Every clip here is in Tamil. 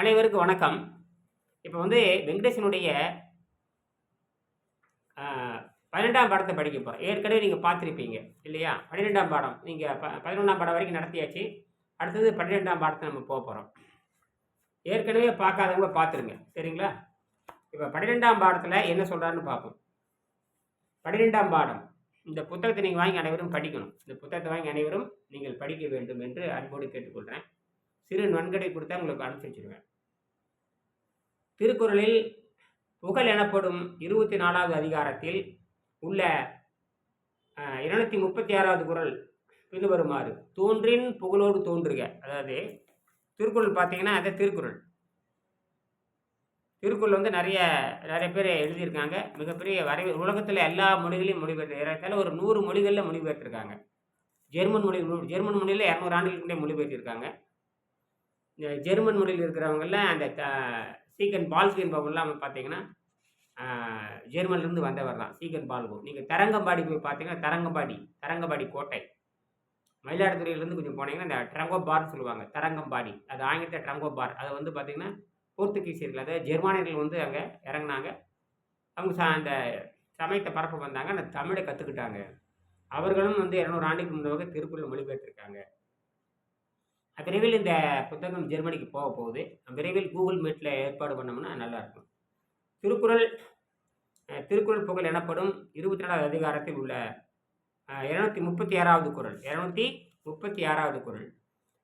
அனைவருக்கும் வணக்கம். இப்போ வந்து வெங்கடேசனுடைய பன்னெண்டாம் பாடத்தை படிக்க போகிறோம் ஏற்கனவே நீங்கள் பார்த்துருப்பீங்க இல்லையா? பன்னிரெண்டாம் பாடம். நீங்கள் ப பதினொன்றாம் பாடம் வரைக்கும் நடத்தியாச்சு. அடுத்தது பன்னிரெண்டாம் பாடத்தை நம்ம போக போகிறோம் ஏற்கனவே பார்க்காதவங்க பார்த்துருங்க. சரிங்களா? இப்போ பன்னிரெண்டாம் பாடத்தில் என்ன சொல்கிறாருன்னு பார்ப்போம். பன்னிரெண்டாம் பாடம். இந்த புத்தகத்தை நீங்கள் வாங்கி அனைவரும் படிக்கணும். இந்த புத்தகத்தை வாங்கி அனைவரும் நீங்கள் படிக்க வேண்டும் என்று அன்போடு கேட்டுக்கொள்கிறேன் சிறு நன்கடை கொடுத்தா உங்களுக்கு அனுப்பிச்சி வச்சிருவேன். திருக்குறளில் புகழ் எனப்படும் இருபத்தி நாலாவது அதிகாரத்தில் உள்ள இருநூத்தி முப்பத்தி ஆறாவது குறள் பின்வருமாறு. தோன்றின் புகழோடு தோன்றுக. அதாவது திருக்குறள் பார்த்தீங்கன்னா அது திருக்குறள். திருக்குறள் வந்து நிறைய நிறைய பேர் எழுதியிருக்காங்க. மிகப்பெரிய வரை உலகத்தில் எல்லா மொழிகளையும் மொழிபெயர்த்து ஏறத்தாழ ஒரு நூறு மொழிகளில் மொழிபெயர்த்திருக்காங்க. ஜெர்மன் மொழி ஜெர்மன் மொழியில் இரநூறு ஆண்டுகளுக்கு முன்னே மொழிபெயர்த்திருக்காங்க. இந்த ஜெர்மன் மொழியில் இருக்கிறவங்கெல்லாம் அந்த சீக்கன் பால்கு என்பவர்லாம் பார்த்தீங்கன்னா ஜெர்மன்லேருந்து வந்தவர் தான் சீக்கன் பால்கு. நீங்கள் தரங்கம்பாடி போய் பார்த்தீங்கன்னா தரங்கம்பாடி தரங்கம்பாடி கோட்டை. மயிலாடுதுறையிலேருந்து கொஞ்சம் போனீங்கன்னா இந்த ட்ரங்கோ பார்னு சொல்லுவாங்க தரங்கம்பாடி. அது ஆங்கிலத்தில் ட்ரங்கோ பார் அதை வந்து பார்த்தீங்கன்னா போர்த்துகீசியர்கள் அதாவது ஜெர்மானியர்கள் வந்து அங்கே இறங்குனாங்க. அவங்க ச அந்த சமயத்தை பரப்ப வந்தாங்க அந்த தமிழை கற்றுக்கிட்டாங்க அவர்களும் வந்து இரநூறு ஆண்டுக்கு முன்னாக திருக்குறள் மொழிபெயர்த்திருக்காங்க. விரைவில் இந்த புத்தகம் ஜெர்மனிக்கு போக போகுது. விரைவில் கூகுள் மீட்டில் ஏற்பாடு பண்ணோம்னா நல்லாயிருக்கும். திருக்குறள் திருக்குறள் புகழ் எனப்படும் இருபத்தி நாலாவது அதிகாரத்தில் உள்ள இரநூத்தி முப்பத்தி ஆறாவது குறள். இரநூத்தி முப்பத்தி ஆறாவது குறள்.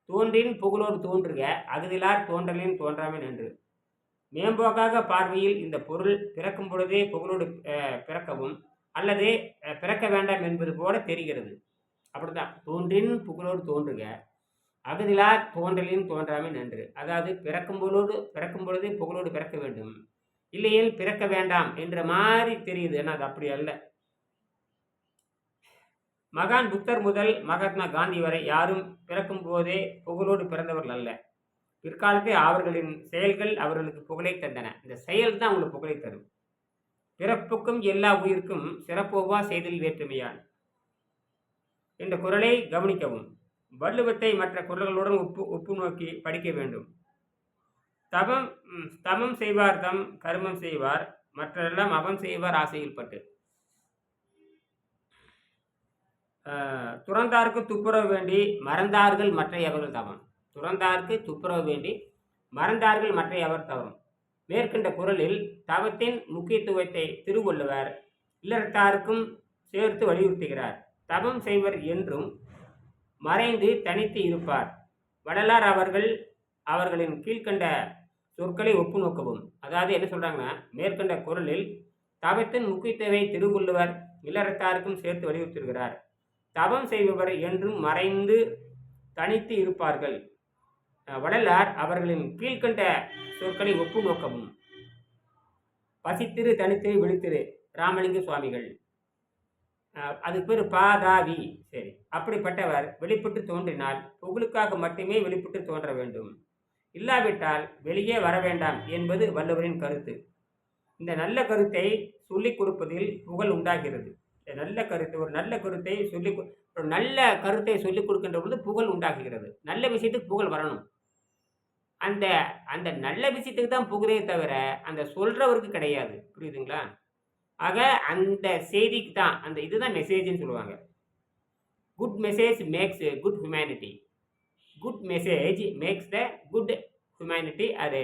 தோன்றின் புகழோடு தோன்றுக அகுதிலார் தோன்றலின் தோன்றாமல் என்று மேம்போக்காக பார்வையில் இந்த பொருள் பிறக்கும் பொழுதே புகழோடு பிறக்கவும் அல்லது பிறக்க வேண்டாம் என்பது போல தெரிகிறது. அப்படிதான் தோன்றின் புகழோடு தோன்றுக அகதிலார் தோன்றலின் தோன்றாமல் நன்று. அதாவது பிறக்கும் பொழுது பிறக்கும் பொழுதே புகழோடு பிறக்க வேண்டும். இல்லையேல் பிறக்க வேண்டாம் என்ற மாதிரி தெரியுது. ஆனால் அது அப்படி அல்ல. மகான் புத்தர் முதல் மகாத்மா காந்தி வரை யாரும் பிறக்கும் போதே புகழோடு பிறந்தவர்கள் அல்ல. பிற்காலத்தில் அவர்களின் செயல்கள் அவர்களுக்கு புகழை தந்தன. இந்த செயல் தான் அவங்களுக்கு புகழை தரும். பிறப்புக்கும் எல்லா உயிருக்கும் சிறப்போவா செய்தல் வேற்றுமையான். என்ற குரலை கவனிக்கவும். வள்ளுவத்தை மற்ற குரல்களுடன் ஒப்பு ஒப்பு நோக்கி படிக்க வேண்டும். தவம் தமம் செய்வார் தம் கர்மம் செய்வார் மற்றெல்லாம் அவம் செய்வார் ஆசையில் பட்டு. துறந்தார்க்கு துப்புரவு வேண்டி மறந்தார்கள் மற்றையவர்கள் தவம். துறந்தார்க்கு துப்புரவு வேண்டி மறந்தார்கள் மற்றையவர் தவம். மேற்கண்ட குரலில் தவத்தின் முக்கியத்துவத்தை திருவள்ளுவர் இல்லறத்தாருக்கும் சேர்த்து வலியுறுத்துகிறார். தவம் செய்வர் என்றும் மறைந்து தனித்து இருப்பார். வடலார் அவர்கள் அவர்களின் கீழ்கண்ட சொற்களை ஒப்பு நோக்கவும். அதாவது என்ன சொல்கிறாங்கன்னா மேற்கண்ட குரலில் தவத்தின் முக்கியத்துவை திருவள்ளுவர் இல்லறத்தாருக்கும் சேர்த்து வலியுறுத்துகிறார் தவம் செய்பவர் என்றும் மறைந்து தனித்து இருப்பார்கள். வடலார் அவர்களின் கீழ்க்கண்ட சொற்களை ஒப்பு நோக்கவும். பசித்திரு தனித்திரு விழித்திரு ராமலிங்க சுவாமிகள். அதுக்கு பேர் பாதாவி சரி. அப்படிப்பட்டவர் வெளிப்பட்டு தோன்றினால் புகழுக்காக மட்டுமே வெளிப்பட்டு தோன்ற வேண்டும். இல்லாவிட்டால் வெளியே வர வேண்டாம் என்பது வள்ளுவரின் கருத்து. இந்த நல்ல கருத்தை சொல்லிக் கொடுப்பதில் புகழ் உண்டாகிறது. இந்த நல்ல கருத்து ஒரு நல்ல கருத்தை சொல்லி ஒரு நல்ல கருத்தை சொல்லிக் கொடுக்கின்ற பொழுது புகழ் உண்டாகுகிறது நல்ல விஷயத்துக்கு புகழ் வரணும். அந்த அந்த நல்ல விஷயத்துக்கு தான் புகழே தவிர அந்த சொல்றவருக்கு கிடையாது. புரியுதுங்களா? ஆக அந்த செய்திக்கு தான் அந்த இதுதான் மெசேஜ்னு சொல்லுவாங்க. Good message makes good humanity good message makes the good humanity அது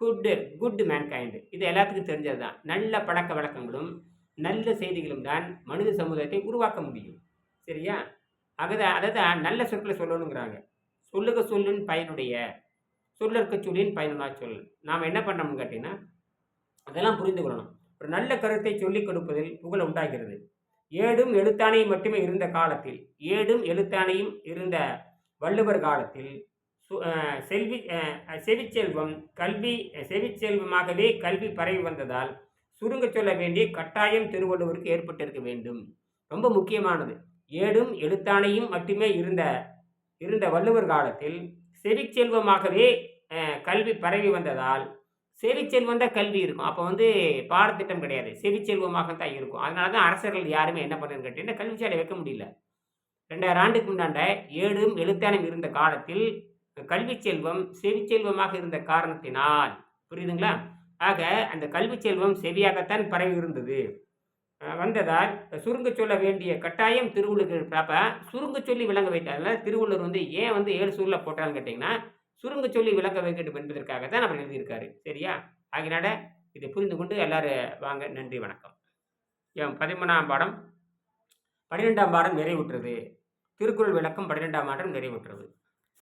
குட் குட் மேன்கைண்டு இது எல்லாத்துக்கும் தெரிஞ்சது தான் நல்ல பழக்க வழக்கங்களும் நல்ல செய்திகளும் தான் மனித சமுதாயத்தை உருவாக்க முடியும். சரியா? அகத அதை தான் நல்ல சொற்களை சொல்லணுங்கிறாங்க. சொல்லுக சொல்லின் பயனுடைய சொல்லற்க சொல்லின் பயனுள்ள சொல். நாம் என்ன பண்ணோம்னு கேட்டிங்கன்னா அதெல்லாம் புரிந்து கொள்ளணும். ஒரு நல்ல கருத்தை சொல்லிக் கொடுப்பதில் புகழ் உண்டாகிறது. ஏடும் எழுத்தாணையும் மட்டுமே இருந்த காலத்தில் ஏடும் எழுத்தாணையும் இருந்த வள்ளுவர் காலத்தில் சு- செல்வி செவிச்செல்வம் கல்வி செவிச்செல்வமாகவே கல்வி பரவி வந்ததால் சுருங்கச் சொல்ல வேண்டிய கட்டாயம் திருவள்ளுவருக்கு ஏற்பட்டிருக்க வேண்டும். ரொம்ப முக்கியமானது. ஏடும் எழுத்தாணையும் மட்டுமே இருந்த இருந்த வள்ளுவர் காலத்தில் செவிச்செல்வமாகவே கல்வி பரவி வந்ததால் செவிச்செல்வம் தான் கல்வி இருக்கும். அப்போ வந்து பாடத்திட்டம் கிடையாது. செவிச்செல்வமாக தான் இருக்கும். அதனால தான் அரசர்கள் யாருமே என்ன பண்ணுன்னு கேட்டீங்கன்னா கல்விச்சாலை வைக்க முடியல. ரெண்டாயிரம் ஆண்டுக்கு முன்னாண்ட ஏடும் எழுத்தானம் இருந்த காலத்தில் கல்வி செல்வம் செவிச்செல்வமாக இருந்த காரணத்தினால் புரியுதுங்களா? ஆக அந்த கல்வி செல்வம் செவியாகத்தான் பரவி இருந்தது. வந்ததால் சுருங்க சொல்ல வேண்டிய கட்டாயம் திருவள்ளுவர். அப்போ சுருங்க சொல்லி விளங்க வைத்தால திருவள்ளுவர் வந்து ஏன் வந்து ஏழு சூரில் போட்டான்னு கேட்டிங்கன்னா சுருங்க சொல்லி விளக்க வைக்கணும் என்பதற்காக தான் அவர் எழுதியிருக்காரு. சரியா? ஆகினால இதை புரிந்து கொண்டு எல்லாரும் வாங்க. நன்றி வணக்கம். என் பதிமூணாம் பாடம். பன்னிரெண்டாம் பாடம் நிறைவுற்றது. திருக்குறள் விளக்கம் பன்னிரெண்டாம் பாடம் நிறைவுற்றது.